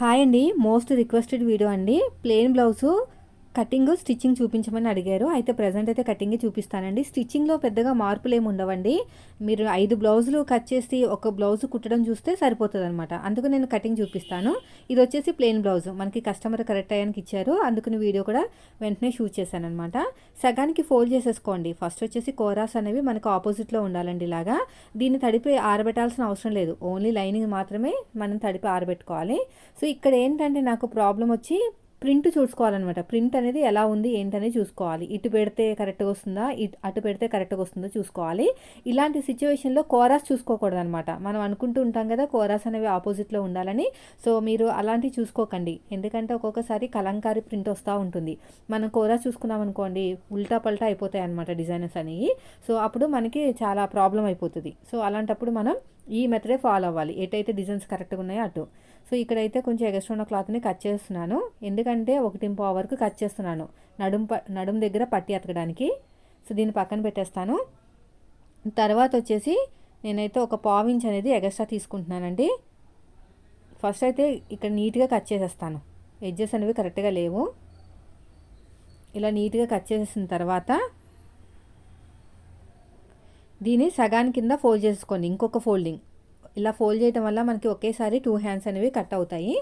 Hi అండి most requested video అండి. Plain blouse cutting stitching చూపించమని అడిగారు. అయితే ప్రజెంట్ అయితే కటింగే చూపిస్తానండి. స్టిచ్చింగ్లో పెద్దగా మార్పులు ఏమి ఉండవండి. మీరు ఐదు బ్లౌజులు కట్ చేసి ఒక బ్లౌజ్ కుట్టడం చూస్తే సరిపోతుంది అనమాట అందుకు నేను కటింగ్ చూపిస్తాను. ఇది వచ్చేసి ప్లెయిన్ బ్లౌజ్ మనకి కస్టమర్ కరెక్ట్ అయ్యానికి ఇచ్చారు. అందుకని వీడియో కూడా వెంటనే షూట్ చేశాను అనమాట సగానికి ఫోల్డ్ చేసేసుకోండి. ఫస్ట్ వచ్చేసి కోరాస్ అనేవి మనకు ఆపోజిట్లో ఉండాలండి ఇలాగా. దీన్ని తడిపి ఆరబెట్టాల్సిన అవసరం లేదు. ఓన్లీ లైనింగ్ మాత్రమే మనం తడిపి ఆరబెట్టుకోవాలి. సో ఇక్కడ ఏంటంటే నాకు ప్రాబ్లం వచ్చి ప్రింట్ చూసుకోవాలన్నమాట. ప్రింట్ అనేది ఎలా ఉంది ఏంటనేది చూసుకోవాలి. ఇటు పెడితే కరెక్ట్గా వస్తుందా ఇటు అటు పెడితే కరెక్ట్గా వస్తుందో చూసుకోవాలి. ఇలాంటి సిచ్యువేషన్లో కోరాస్ చూసుకోకూడదు అనమాట మనం అనుకుంటూ ఉంటాం కదా కోరాస్ అనేవి ఆపోజిట్లో ఉండాలని. సో మీరు అలాంటివి చూసుకోకండి. ఎందుకంటే ఒక్కొక్కసారి కలంకారీ ప్రింట్ వస్తూ ఉంటుంది. మనం కోరాస్ చూసుకున్నాం అనుకోండి ఉల్టా పల్టా అయిపోతాయి అనమాట డిజైనర్స్ అనేవి. సో అప్పుడు మనకి చాలా ప్రాబ్లం అయిపోతుంది. సో అలాంటప్పుడు మనం ఈ మెథడే ఫాలో అవ్వాలి. ఎటైతే డిజైన్స్ కరెక్ట్గా ఉన్నాయో అటు. సో ఇక్కడైతే కొంచెం ఎగస్ట్రా ఉన్న క్లాత్ని కట్ చేస్తున్నాను. ఎందుకంటే ఒకటి పావు వరకు కట్ చేస్తున్నాను. నడుం ప నడుం దగ్గర పట్టి అతకడానికి. సో దీన్ని పక్కన పెట్టేస్తాను. తర్వాత వచ్చేసి నేనైతే ఒక పావు ఇంచ్ అనేది ఎగస్ట్రా తీసుకుంటున్నానండి. ఫస్ట్ అయితే ఇక్కడ నీట్గా కట్ చేసేస్తాను. ఎడ్జెస్ అనేవి కరెక్ట్గా లేవు. ఇలా నీట్గా కట్ చేసేసిన తర్వాత దీన్ని సగాని కింద ఫోల్డ్ చేసుకోండి. ఇంకొక ఫోల్డింగ్. ఇలా ఫోల్డ్ చేయడం వల్ల మనకి ఒకేసారి టూ హ్యాండ్స్ అనేవి కట్ అవుతాయి.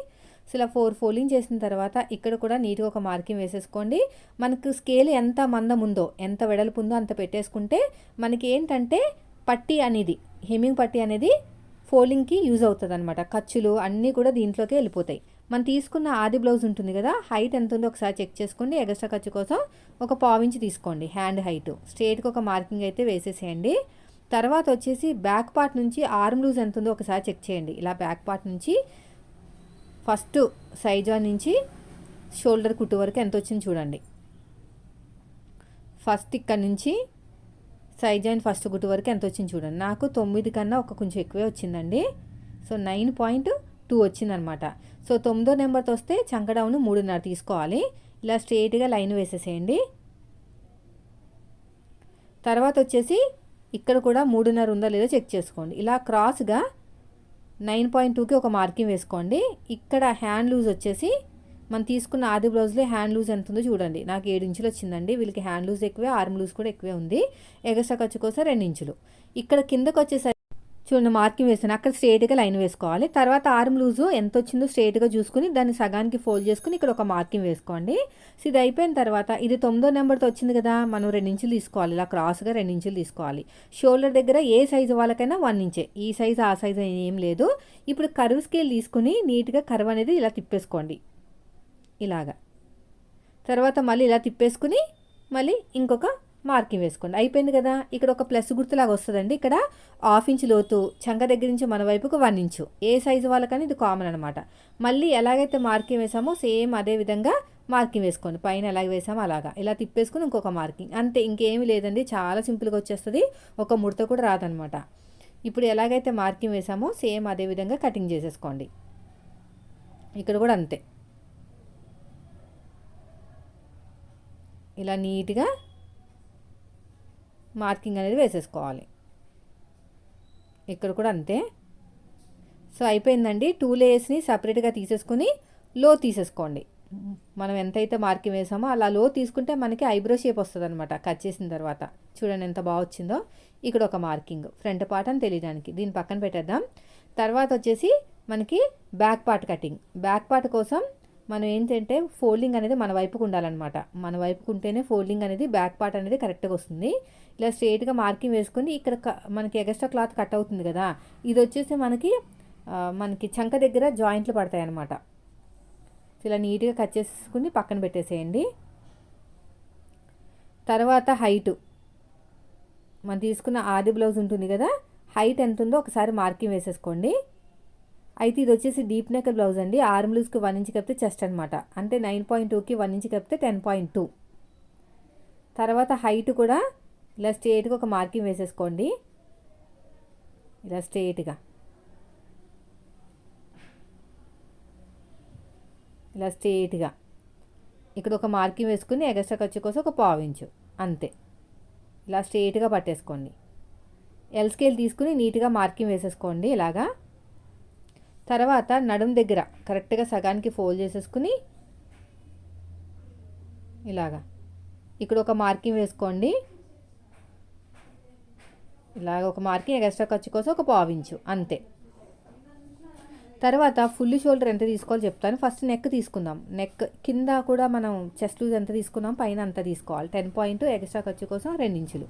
సో ఇలా ఫోర్ ఫోల్డింగ్ చేసిన తర్వాత ఇక్కడ కూడా నీట్గా ఒక మార్కింగ్ వేసేసుకోండి. మనకు స్కేల్ ఎంత మందం ఉందో ఎంత వెడల్పు ఉందో అంత పెట్టేసుకుంటే మనకి ఏంటంటే పట్టి అనేది హెమ్మింగ్ పట్టి అనేది ఫోల్డింగ్కి యూజ్ అవుతుంది అనమాట ఖర్చులు అన్నీ కూడా దీంట్లోకి వెళ్ళిపోతాయి. మనం తీసుకున్న ఆది బ్లౌజ్ ఉంటుంది కదా హైట్ ఎంత ఉందో ఒకసారి చెక్ చేసుకోండి. ఎగస్ట్రా ఖర్చు కోసం ఒక పావించి తీసుకోండి హ్యాండ్ హైట్. స్ట్రేట్గా ఒక మార్కింగ్ అయితే వేసేసేయండి. తర్వాత వచ్చేసి బ్యాక్ పార్ట్ నుంచి ఆర్మ్ లూజ్ ఎంత ఉందో ఒకసారి చెక్ చేయండి. ఇలా బ్యాక్ పార్ట్ నుంచి ఫస్ట్ సైజా నుంచి షోల్డర్ కుట్టు వరకు ఎంత వచ్చింది చూడండి. ఫస్ట్ ఇక్కడ నుంచి సైజ్ అండ్ ఫస్ట్ కుట్టు వరకు ఎంత వచ్చింది చూడండి. నాకు తొమ్మిది కన్నా ఒక కొంచెం ఎక్కువే వచ్చిందండి. సో నైన్ పాయింట్ టూ వచ్చిందనమాట. సో తొమ్మిదో నెంబర్తో వస్తే చంకడౌన్ మూడున్నర తీసుకోవాలి. ఇలా స్ట్రేట్గా లైన్ వేసేసేయండి. తర్వాత వచ్చేసి ఇక్కడ కూడా మూడున్నర ఉందా లేదో చెక్ చేసుకోండి. ఇలా క్రాస్గా నైన్ పాయింట్ టూకి ఒక మార్కింగ్ వేసుకోండి. ఇక్కడ హ్యాండ్ లూజ్ వచ్చేసి మనం తీసుకున్న ఆది బ్లౌజ్లో హ్యాండ్ లూజ్ ఎంత ఉందో చూడండి. నాకు ఏడు ఇంచులు వచ్చిందండి. వీళ్ళకి హ్యాండ్ లూజ్ ఎక్కువే ఆర్మ్ లూజ్ కూడా ఎక్కువే ఉంది. ఎగస్ట్రా ఖర్చు కోసం రెండు ఇంచులు. ఇక్కడ కిందకు వచ్చేసరికి చూడండి మార్కింగ్ వేసాను అక్కడ స్ట్రేట్గా లైన్ వేసుకోవాలి. తర్వాత ఆర్మ్ లూజు ఎంత వచ్చిందో స్ట్రేట్గా చూసుకుని దాన్ని సగానికి ఫోల్డ్ చేసుకుని ఇక్కడ ఒక మార్కింగ్ వేసుకోండి. సో ఇది అయిపోయిన తర్వాత ఇది తొమ్మిదో నెంబర్తో వచ్చింది కదా మనం రెండు ఇంచులు తీసుకోవాలి. ఇలా క్రాస్గా రెండు ఇంచులు తీసుకోవాలి. షోల్డర్ దగ్గర ఏ సైజు వాళ్ళకైనా వన్ ఇంచే. ఈ సైజు ఆ సైజు ఏం లేదు. ఇప్పుడు కరువు స్కేల్ తీసుకుని నీట్గా కరువు అనేది ఇలా తిప్పేసుకోండి. ఇలాగా. తర్వాత మళ్ళీ ఇలా తిప్పేసుకుని మళ్ళీ ఇంకొక మార్కింగ్ వేసుకోండి. అయిపోయింది కదా? ఇక్కడ ఒక ప్లస్ గుర్తులాగా వస్తుందండి. ఇక్కడ హాఫ్ ఇంచ్ లోతు చంక దగ్గర నుంచి మన వైపుకు వన్ ఇంచు. ఏ సైజు వాళ్ళకని ఇది కామన్ అనమాట మళ్ళీ ఎలాగైతే మార్కింగ్ వేసామో సేమ్ అదే విధంగా మార్కింగ్ వేసుకోండి. పైన ఎలాగ వేసామో అలాగా. ఇలా తిప్పేసుకుని ఇంకొక మార్కింగ్. అంతే ఇంకేమి లేదండి. చాలా సింపుల్గా వచ్చేస్తుంది. ఒక ముడత కూడా రాదనమాట ఇప్పుడు ఎలాగైతే మార్కింగ్ వేసామో సేమ్ అదే విధంగా కటింగ్ చేసేసుకోండి. ఇక్కడ కూడా అంతే. ఇలా నీట్గా మార్కింగ్ అనేది వేసేసుకోవాలి. ఇక్కడ కూడా అంతే. సో అయిపోయిందండి. టూ లేయర్స్ని సపరేట్గా తీసేసుకొని లో తీసేసుకోండి. మనం ఎంతైతే మార్కింగ్ వేసామో అలా లో తీసుకుంటే మనకి ఐబ్రో షేప్ వస్తుంది అనమాట కట్ చేసిన తర్వాత. చూడండి ఎంత బాగా వచ్చిందో. ఇక్కడ ఒక మార్కింగ్. ఫ్రంట్ పార్ట్ అని తెలియడానికి. దీని పక్కన పెట్టేద్దాం. తర్వాత వచ్చేసి మనకి back part cutting back part కోసం మనం ఏంటంటే ఫోల్డింగ్ అనేది మన వైపుకు ఉండాలన్నమాట. మన వైపుకు ఉంటేనే ఫోల్డింగ్ అనేది బ్యాక్ పార్ట్ అనేది కరెక్ట్గా వస్తుంది. ఇలా స్ట్రేట్గా మార్కింగ్ వేసుకొని ఇక్కడ మనకి ఎగస్ట్రా క్లాత్ కట్ అవుతుంది కదా ఇది వచ్చేసి మనకి మనకి చంక దగ్గర జాయింట్లు పడతాయి అన్నమాట ఇలా నీట్గా కట్ చేసుకుని పక్కన పెట్టేసేయండి. తర్వాత హైటు. మనం తీసుకున్న ఆది బ్లౌజ్ ఉంటుంది కదా హైట్ ఎంత ఉందో ఒకసారి మార్కింగ్ వేసేసుకోండి. అయితే ఇది వచ్చేసి డీప్ నెక్ బ్లౌజ్ అండి. ఆర్మ్ లూజ్కి వన్ ఇంచ్ కప్పితే చెస్ట్ అనమాట అంటే నైన్ పాయింట్ టూకి వన్ ఇంచ్ కప్పితే టెన్ పాయింట్ టూ తర్వాత హైట్ కూడా ఇలా స్ట్రేట్గా ఒక మార్కింగ్ వేసేసుకోండి. ఇలా స్ట్రేట్గా ఇలా స్ట్రేట్గా ఇక్కడ ఒక మార్కింగ్ వేసుకుని ఎగస్ట్రా ఖర్చు కోసం ఒక పావు ఇంచు అంతే. ఇలా స్ట్రేట్గా పట్టేసుకోండి. ఎల్ స్కేల్ తీసుకుని నీట్గా మార్కింగ్ వేసేసుకోండి ఇలాగా. తర్వాత నడుం దగ్గర కరెక్ట్గా సగానికి ఫోల్డ్ చేసేసుకుని ఇలాగా. ఇక్కడ ఒక మార్కింగ్ వేసుకోండి. ఇలాగ ఒక మార్కింగ్ ఎక్స్ట్రా ఖర్చు కోసం ఒక పావించు అంతే. తర్వాత ఫుల్ షోల్డర్ ఎంత తీసుకోవాలో చెప్తాను. ఫస్ట్ నెక్ తీసుకుందాం. నెక్ కింద కూడా మనం చెస్ట్ లూజ్ ఎంత తీసుకున్నాం పైన అంత తీసుకోవాలి. టెన్ పాయింట్ ఎక్స్ట్రా ఖర్చు కోసం రెండు ఇంచులు.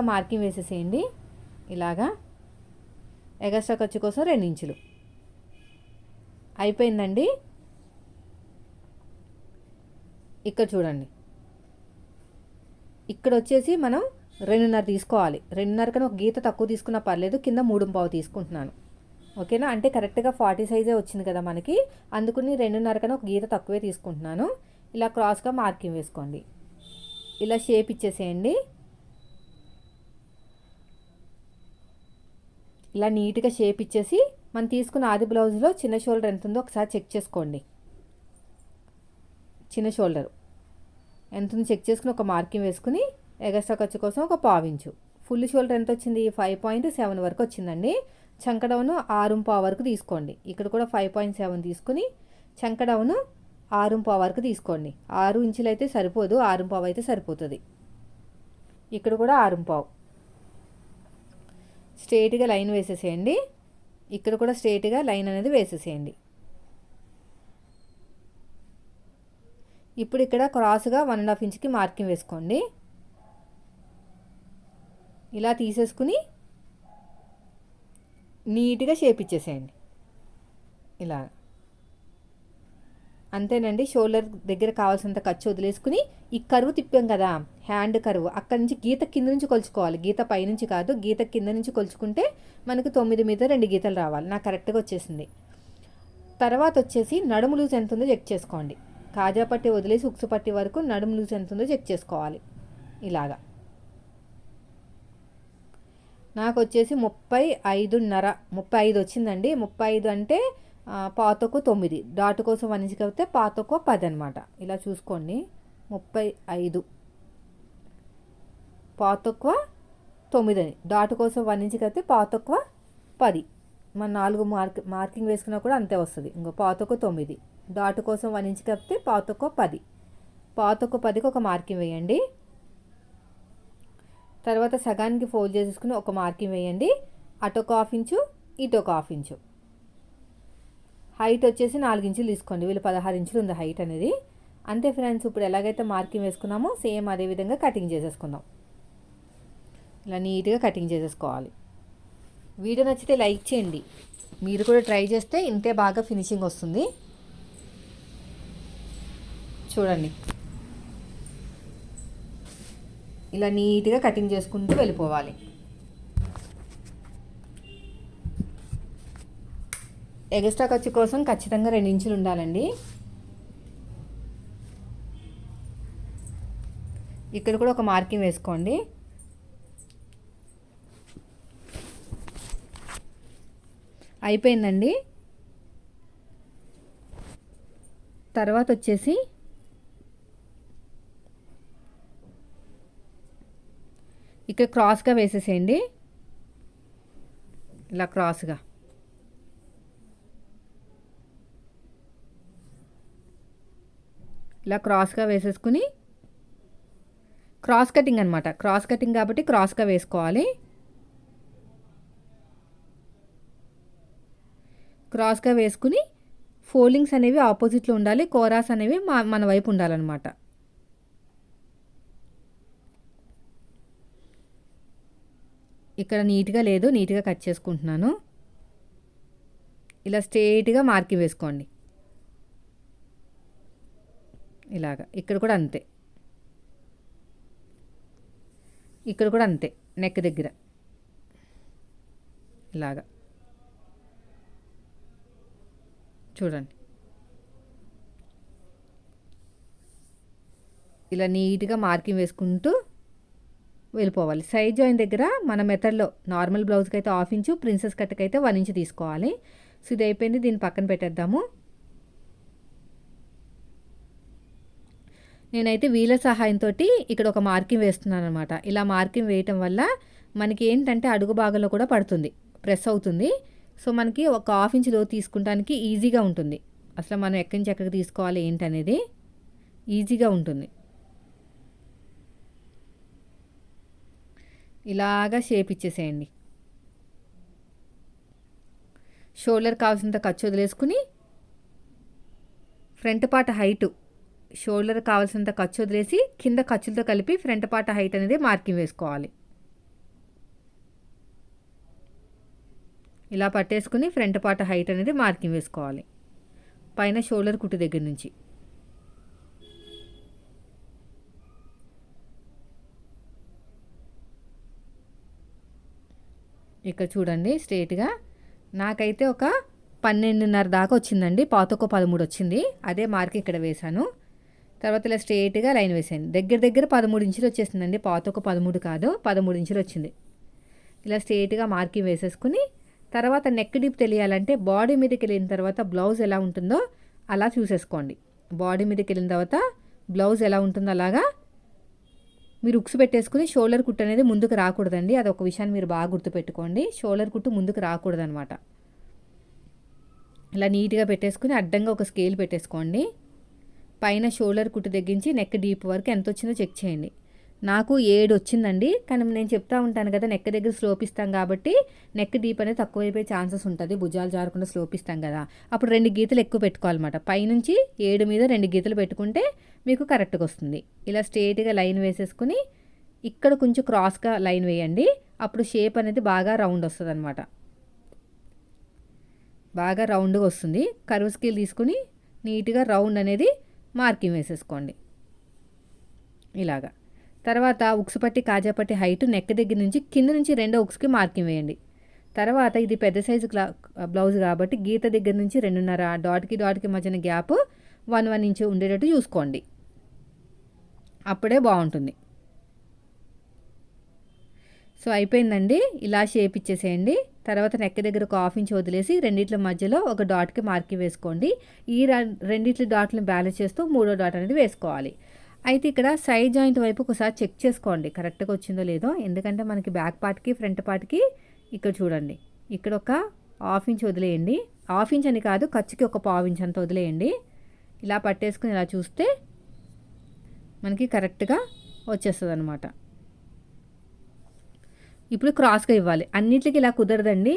మార్కింగ్ వేసేసేయండి. ఇలాగా. ఎగస్ట్రా ఖర్చు కోసం రెండు ఇంచులు అయిపోయిందండి? ఇక్కడ చూడండి. ఇక్కడ వచ్చేసి మనం రెండున్నర తీసుకోవాలి. రెండున్నర కన్నా ఒక గీత తక్కువ తీసుకున్నా పర్లేదు కింద మూడు పావు తీసుకుంటున్నాను. ఓకేనా? అంటే కరెక్ట్గా ఫార్టీ సైజే వచ్చింది కదా మనకి. అందుకుని రెండున్నర కన్నా ఒక గీత తక్కువే తీసుకుంటున్నాను. ఇలా క్రాస్గా మార్కింగ్ వేసుకోండి. ఇలా షేప్ ఇచ్చేసేయండి. ఇలా నీట్గా షేప్ ఇచ్చేసి మనం తీసుకున్న ఆది బ్లౌజ్లో చిన్న షోల్డర్ ఎంత ఉందో ఒకసారి చెక్ చేసుకోండి. చిన్న షోల్డర్. ఎంత ఉందో చెక్ చేసుకుని ఒక మార్కింగ్ వేసుకుని ఎగస్ట్రా ఖర్చు కోసం ఒక పావించు ఫుల్ షోల్డర్ ఎంత వచ్చింది? ఫైవ్ పాయింట్ సెవెన్ వరకు వచ్చిందండి. చంకడౌను ఆరు పావు వరకు తీసుకోండి. ఇక్కడ కూడా ఫైవ్ పాయింట్ సెవెన్ తీసుకుని చంకడౌను ఆరు పావు వరకు తీసుకోండి. ఆరు ఇంచులు అయితే సరిపోదు ఆరు పావు అయితే సరిపోతుంది. ఇక్కడ కూడా ఆరు పావు. స్ట్రేట్గా లైన్ వేసేసేయండి. ఇక్కడ కూడా స్ట్రేట్గా లైన్ అనేది వేసేసేయండి. ఇప్పుడు ఇక్కడ క్రాస్గా వన్ అండ్ హాఫ్ ఇంచ్కి మార్కింగ్ వేసుకోండి. ఇలా తీసేసుకుని నీట్గా షేప్ ఇచ్చేసేయండి. ఇలా. అంతేనండి షోల్డర్ దగ్గర కావాల్సినంత ఖర్చు వదిలేసుకుని ఈ కరువు తిప్పాం కదా హ్యాండ్ కరువు. అక్కడి నుంచి గీత కింద నుంచి కొలుచుకోవాలి. గీత పైనుంచి కాదు గీత కింద నుంచి కొలుచుకుంటే మనకు తొమ్మిది మీద రెండు గీతలు రావాలి. నాకు కరెక్ట్గా వచ్చేసింది. తర్వాత వచ్చేసి నడుము లూజ్ ఎంత ఉందో చెక్ చేసుకోండి. కాజా పట్టి వదిలేసి ఉక్సు పట్టి వరకు నడుము లూజ్ ఎంత ఉందో చెక్ చేసుకోవాలి. ఇలాగా. నాకు వచ్చేసి ముప్పై ఐదున్నర ముప్పై ఐదు వచ్చిందండి. ముప్పై ఐదు అంటే పాతకు తొమ్మిది. డాట్ కోసం వన్ ఇంచ్ కలిపితే పాతకు పది అనమాట ఇలా చూసుకోండి. ముప్పై ఐదు. పాతక్కువ తొమ్మిది అని. డాట్ కోసం వన్ ఇంచ్ కవితే పాతక్కువ పది. మన నాలుగు మార్క్ మార్కింగ్ వేసుకున్నా కూడా అంతే వస్తుంది. ఇంకో పాతకు తొమ్మిది. డాట్ కోసం వన్ ఇంచ్ కలిపితే పాతకు పది. పాతకు పదికి ఒక మార్కింగ్ వేయండి. తర్వాత సగానికి ఫోల్డ్ చేసేసుకుని ఒక మార్కింగ్ వేయండి. అటొక హాఫ్ ఇంచు ఇటొక హాఫ్ ఇంచు. హైట్ వచ్చేసి నాలుగు ఇంచులు తీసుకోండి. వీళ్ళు పదహారు ఇంచులు ఉంది హైట్ అనేది. అంతే ఫ్రెండ్స్ ఇప్పుడు ఎలాగైతే మార్కింగ్ వేసుకున్నామో సేమ్ అదే విధంగా కటింగ్ చేసేసుకుందాం. ఇలా నీట్గా కటింగ్ చేసేసుకోవాలి. వీడియో నచ్చితే లైక్ చేయండి. మీరు కూడా ట్రై చేస్తే ఇంతే బాగా ఫినిషింగ్ వస్తుంది. చూడండి. ఇలా నీట్గా కటింగ్ చేసుకుంటూ వెళ్ళిపోవాలి. ఎగస్ట్రా ఖర్చు కోసం ఖచ్చితంగా రెండు ఇంచులు ఉండాలండి. ఇక్కడ కూడా ఒక మార్కింగ్ వేసుకోండి. అయిపోయిందండి. తర్వాత వచ్చేసి ఇక్కడ క్రాస్గా వేసేసేయండి. ఇలా క్రాస్గా. ఇలా క్రాస్గా వేసేసుకుని క్రాస్ కటింగ్ అనమాట క్రాస్ కటింగ్ కాబట్టి క్రాస్గా వేసుకోవాలి. క్రాస్గా వేసుకుని ఫోల్డింగ్స్ అనేవి ఆపోజిట్లో ఉండాలి. కోరాస్ అనేవి మా మన వైపు ఉండాలన్నమాట. ఇక్కడ నీట్గా లేదు. నీట్గా కట్ చేసుకుంటున్నాను. ఇలా స్ట్రేట్గా మార్కింగ్ వేసుకోండి. ఇలాగా. ఇక్కడ కూడా అంతే. ఇక్కడ కూడా అంతే. నెక్ దగ్గర. ఇలాగా. చూడండి. ఇలా నీట్గా మార్కింగ్ వేసుకుంటూ వెళ్ళిపోవాలి. సైడ్ జాయిన్ దగ్గర మన మెథడ్లో నార్మల్ బ్లౌజ్కి అయితే హాఫ్ ఇంచు ప్రిన్సెస్ కట్కి అయితే వన్ ఇంచు తీసుకోవాలి. సో ఇది అయిపోయింది. దీన్ని పక్కన పెట్టేద్దాము. నేనైతే వీల సహాయంతో ఇక్కడ ఒక మార్కింగ్ వేస్తున్నాను అనమాట ఇలా మార్కింగ్ వేయటం వల్ల మనకి ఏంటంటే అడుగు భాగంలో కూడా పడుతుంది ప్రెస్ అవుతుంది. సో మనకి ఒక హాఫ్ ఇంచ్లో తీసుకుంటానికి ఈజీగా ఉంటుంది. అసలు మనం ఎక్కడి నుంచి ఎక్కడికి తీసుకోవాలి ఏంటనేది ఈజీగా ఉంటుంది. ఇలాగా షేప్ ఇచ్చేసేయండి. షోల్డర్ కావాల్సినంత ఖర్చు వదిలేసుకుని ఫ్రంట్ పార్ట్ హైటు షోల్డర్ కావాల్సినంత ఖర్చు వదిలేసి కింద ఖర్చులతో కలిపి ఫ్రంట్ పార్ట్ హైట్ అనేది మార్కింగ్ వేసుకోవాలి. ఇలా పట్టేసుకుని ఫ్రంట్ పార్ట్ హైట్ అనేది మార్కింగ్ వేసుకోవాలి. పైన షోల్డర్ కుట్టు దగ్గర నుంచి. ఇక్కడ చూడండి స్ట్రేట్గా నాకైతే ఒక పన్నెండున్నర దాకా వచ్చిందండి. పాతొక పదమూడు వచ్చింది. అదే మార్క్ ఇక్కడ వేశాను. తర్వాత ఇలా స్ట్రేట్గా లైన్ వేసాను దగ్గర దగ్గర పదమూడు ఇంచులు వచ్చేసిందండి పాతొక పదమూడు కాదు పదమూడు ఇంచులు వచ్చింది. ఇలా స్ట్రేట్గా మార్కింగ్ వేసేసుకుని తర్వాత నెక్ డీప్ తెలియాలంటే బాడీ మీదకి వెళ్ళిన తర్వాత బ్లౌజ్ ఎలా ఉంటుందో అలా చూసేసుకోండి. బాడీ మీదకి వెళ్ళిన తర్వాత బ్లౌజ్ ఎలా ఉంటుందో అలాగా మీరు ఉక్స్ పెట్టేసుకుని షోల్డర్ కుట్టు అనేది ముందుకు రాకూడదండి. అది ఒక విషయాన్ని మీరు బాగా గుర్తుపెట్టుకోండి. షోల్డర్ కుట్టు ముందుకు రాకూడదనమాట. ఇలా నీట్గా పెట్టేసుకుని అడ్డంగా ఒక స్కేల్ పెట్టేసుకోండి. పైన షోల్డర్ కుట్టు తగ్గించి నెక్ డీప్ వరకు ఎంత వచ్చిందో చెక్ చేయండి. నాకు ఏడు వచ్చిందండి కానీ నేను చెప్తా ఉంటాను కదా నెక్ దగ్గర స్లోప్ ఇస్తాం కాబట్టి నెక్ డీప్ అనేది తక్కువైపోయే ఛాన్సెస్ ఉంటుంది. భుజాలు జారకుండా స్లోప్ ఇస్తాం కదా. అప్పుడు రెండు గీతలు ఎక్కువ పెట్టుకోవాలన్నమాట. పైనుంచి ఏడు మీద రెండు గీతలు పెట్టుకుంటే మీకు కరెక్ట్గా వస్తుంది. ఇలా స్ట్రేట్గా లైన్ వేసేసుకుని ఇక్కడ కొంచెం క్రాస్గా లైన్ వేయండి. అప్పుడు షేప్ అనేది బాగా రౌండ్ వస్తుంది అనమాట బాగా రౌండ్గా వస్తుంది. కరువు స్కేల్ తీసుకుని నీట్గా రౌండ్ అనేది మార్కింగ్ వేసేసుకోండి. ఇలాగా. తర్వాత ఉక్స్ పట్టి కాజా పట్టి హైట్ నెక్ దగ్గర నుంచి కింద నుంచి రెండో ఉక్స్కి మార్కింగ్ వేయండి. తర్వాత ఇది పెద్ద సైజు క్లా బ్లౌజ్ కాబట్టి గీత దగ్గర నుంచి రెండున్నర డాట్కి డాట్కి మధ్యన గ్యాప్ వన్ వన్ ఇంచ్ ఉండేటట్టు చూసుకోండి. అప్పుడే బాగుంటుంది. సో అయిపోయిందండి. ఇలా షేప్ ఇచ్చేసేయండి. తర్వాత నెక్ దగ్గర ఒక హాఫ్ ఇంచ్ వదిలేసి రెండిట్ల మధ్యలో ఒక డాట్కి మార్కి వేసుకోండి. ఈ రెండిట్ల డాట్లను బ్యాలెన్స్ చేస్తూ మూడో డాట్ అనేది వేసుకోవాలి. అయితే ఇక్కడ సైడ్ జాయింట్ వైపు ఒకసారి చెక్ చేసుకోండి. కరెక్ట్గా వచ్చిందో లేదో. ఎందుకంటే మనకి బ్యాక్ పార్ట్కి ఫ్రంట్ పార్ట్కి ఇక్కడ చూడండి. ఇక్కడ ఒక హాఫ్ ఇంచ్ వదిలేయండి. హాఫ్ ఇంచ్ అని కాదు ఖర్చుకి ఒక పావు ఇంచ్ అంత వదిలేయండి. ఇలా పట్టేసుకుని ఇలా చూస్తే మనకి కరెక్ట్గా వచ్చేస్తుంది అనమాట ఇప్పుడు క్రాస్గా ఇవ్వాలి. అన్నిటికి ఇలా కుదరదండి.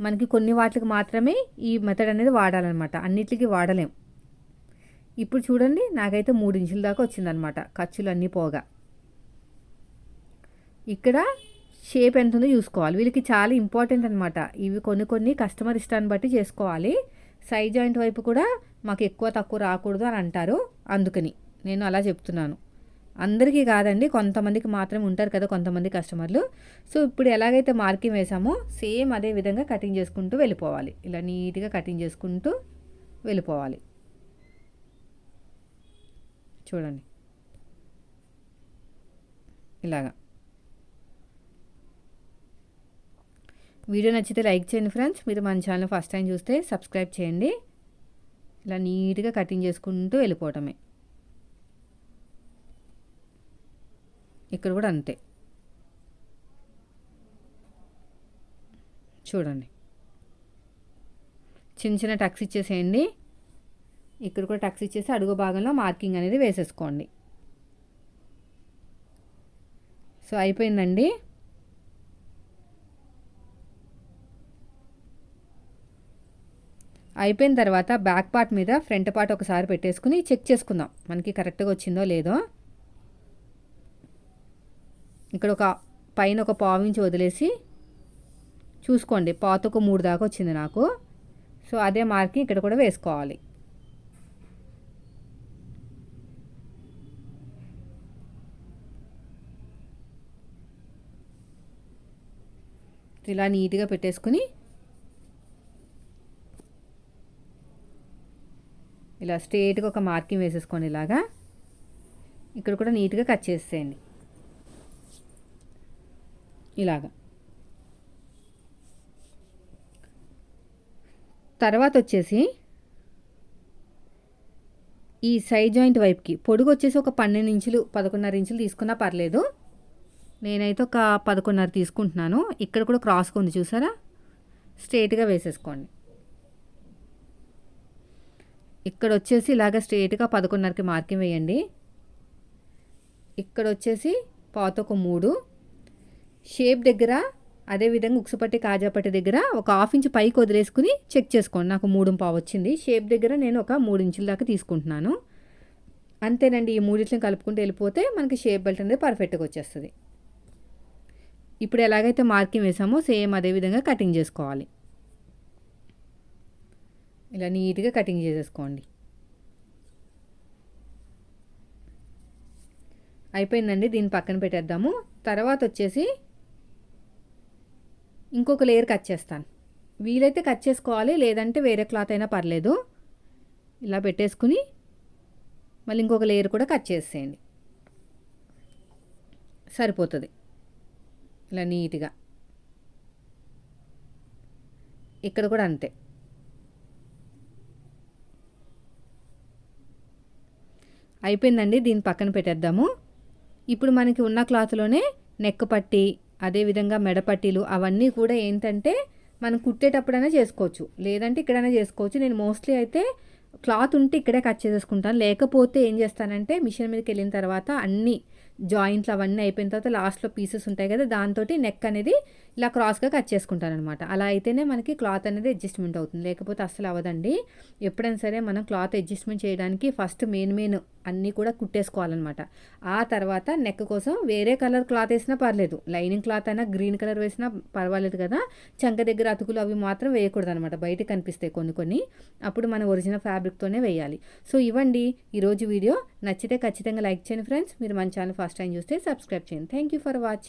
మనకి కొన్ని వాటికి మాత్రమే ఈ మెథడ్ అనేది వాడాలన్నమాట. అన్నిటికీ వాడలేం. ఇప్పుడు చూడండి నాకైతే మూడు ఇంచుల దాకా వచ్చిందనమాట ఖర్చులు అన్నీ పోగా. ఇక్కడ షేప్ ఎంత ఉందో చూసుకోవాలి. వీళ్ళకి చాలా ఇంపార్టెంట్ అనమాట ఇవి కొన్ని కొన్ని కస్టమర్ ఇష్టాన్ని బట్టి చేసుకోవాలి. సైజ్ జాయింట్ వైపు కూడా మాకు ఎక్కువ తక్కువ రాకూడదు అని అంటారు. అందుకని నేను అలా చెప్తున్నాను. అందరికీ కాదండి కొంతమందికి మాత్రమే ఉంటారు కదా కొంతమంది కస్టమర్లు. సో ఇప్పుడు ఎలాగైతే మార్కింగ్ వేసామో సేమ్ అదే విధంగా కటింగ్ చేసుకుంటూ వెళ్ళిపోవాలి. ఇలా నీట్గా కటింగ్ చేసుకుంటూ వెళ్ళిపోవాలి. చూడండి. ఇలాగా. వీడియో నచ్చితే లైక్ చేయండి ఫ్రెండ్స్. మీరు మన ఛానల్ ఫస్ట్ టైం చూస్తే సబ్స్క్రైబ్ చేయండి. ఇలా నీట్గా కటింగ్ చేసుకుంటూ వెళ్ళిపోవటమే. ఇక్కడ కూడా అంతే. చూడండి. చిన్న చిన్న టక్స్ ఇచ్చేసేయండి. ఇక్కడ కూడా టక్స్ ఇచ్చేసి అడుగు భాగంలో మార్కింగ్ అనేది వేసేసుకోండి. సో అయిపోయిందండి. అయిపోయిన తర్వాత బ్యాక్ పార్ట్ మీద ఫ్రంట్ పార్ట్ ఒకసారి పెట్టేసుకుని చెక్ చేసుకుందాం. మనకి కరెక్ట్గా వచ్చిందో లేదో. ఇక్కడ ఒక పైన ఒక పావించి వదిలేసి చూసుకోండి. పాత ఒక మూడు దాకా వచ్చింది నాకు. సో అదే మార్కింగ్ ఇక్కడ కూడా వేసుకోవాలి. ఇలా నీట్గా పెట్టేసుకుని ఇలా స్ట్రేట్గా ఒక మార్కింగ్ వేసేసుకోండి ఇలాగా. ఇక్కడ కూడా నీట్గా కట్ చేసేయండి. ఇలాగా. తర్వాత వచ్చేసి ఈ సైడ్ జాయింట్ వైపుకి పొడుగు వచ్చేసి ఒక పన్నెండు ఇంచులు పదకొండున్నర ఇంచులు తీసుకున్నా పర్లేదు. నేనైతే ఒక పదకొండున్నర తీసుకుంటున్నాను. ఇక్కడ కూడా క్రాస్గా ఉంది చూసారా? స్ట్రేట్గా వేసేసుకోండి. ఇక్కడ వచ్చేసి ఇలాగ స్ట్రేట్గా పదకొండున్నరకి మార్కింగ్ వేయండి. ఇక్కడ వచ్చేసి పాత ఒక మూడు షేప్ దగ్గర అదేవిధంగా ఉక్సుపట్టి కాజాపట్టి దగ్గర ఒక హాఫ్ ఇంచ్ పైకి వదిలేసుకుని చెక్ చేసుకోండి. నాకు మూడు పావు వచ్చింది. షేప్ దగ్గర నేను ఒక మూడు ఇంచుల దాకా తీసుకుంటున్నాను. అంతేనండి ఈ మూడింటిని కలుపుకుంటూ వెళ్ళిపోతే మనకి షేప్ బెల్ట్ అనేది పర్ఫెక్ట్గా వచ్చేస్తుంది. ఇప్పుడు ఎలాగైతే మార్కింగ్ వేసామో సేమ్ అదే విధంగా కటింగ్ చేసుకోవాలి. ఇలా నీట్గా కటింగ్ చేసేసుకోండి. అయిపోయిందండి దీన్ని పక్కన పెట్టేద్దాము. తర్వాత వచ్చేసి ఇంకొక లేయర్ కట్ చేస్తాను. వీలైతే కట్ చేసుకోవాలి లేదంటే వేరే క్లాత్ అయినా పర్లేదు. ఇలా పెట్టేసుకుని మళ్ళీ ఇంకొక లేయర్ కూడా కట్ చేసేయండి. సరిపోతుంది. ఇలా నీట్గా. ఇక్కడ కూడా అంతే. అయిపోయిందండి దీన్ని పక్కన పెట్టేద్దాము. ఇప్పుడు మనకి ఉన్న క్లాత్లోనే నెక్ పట్టి అదేవిధంగా మెడపట్టీలు అవన్నీ కూడా ఏంటంటే మనం కుట్టేటప్పుడైనా చేసుకోవచ్చు. లేదంటే ఇక్కడైనా చేసుకోవచ్చు. నేను మోస్ట్లీ అయితే క్లాత్ ఉంటే ఇక్కడే కట్ చేసేసుకుంటాను. లేకపోతే ఏం చేస్తానంటే మిషన్ మీదకి వెళ్ళిన తర్వాత అన్నీ జాయింట్లు అవన్నీ అయిపోయిన తర్వాత లాస్ట్లో పీసెస్ ఉంటాయి కదా దాంతో నెక్ అనేది ఇలా క్రాస్గా కట్ చేసుకుంటాను అనమాట అలా అయితేనే మనకి క్లాత్ అనేది అడ్జస్ట్మెంట్ అవుతుంది. లేకపోతే అస్సలు అవ్వదండి. ఎప్పుడైనా సరే మనం క్లాత్ అడ్జస్ట్మెంట్ చేయడానికి ఫస్ట్ మెయిన్ మెయిన్ అన్నీ కూడా కుట్టేసుకోవాలన్నమాట. ఆ తర్వాత నెక్ కోసం వేరే కలర్ క్లాత్ వేసినా పర్లేదు. లైనింగ్ క్లాత్ అయినా గ్రీన్ కలర్ వేసినా పర్వాలేదు కదా. చంక దగ్గర అతుకులు అవి మాత్రం వేయకూడదు అనమాట బయట కనిపిస్తాయి కొన్ని కొన్ని. అప్పుడు మన ఒరిజినల్ ఫ్యాబ్రిక్తోనే వేయాలి. సో ఇవ్వండి. ఈరోజు వీడియో నచ్చితే ఖచ్చితంగా లైక్ చేయండి ఫ్రెండ్స్. మీరు మన channel first Last and use the subscription. Thank you for watching.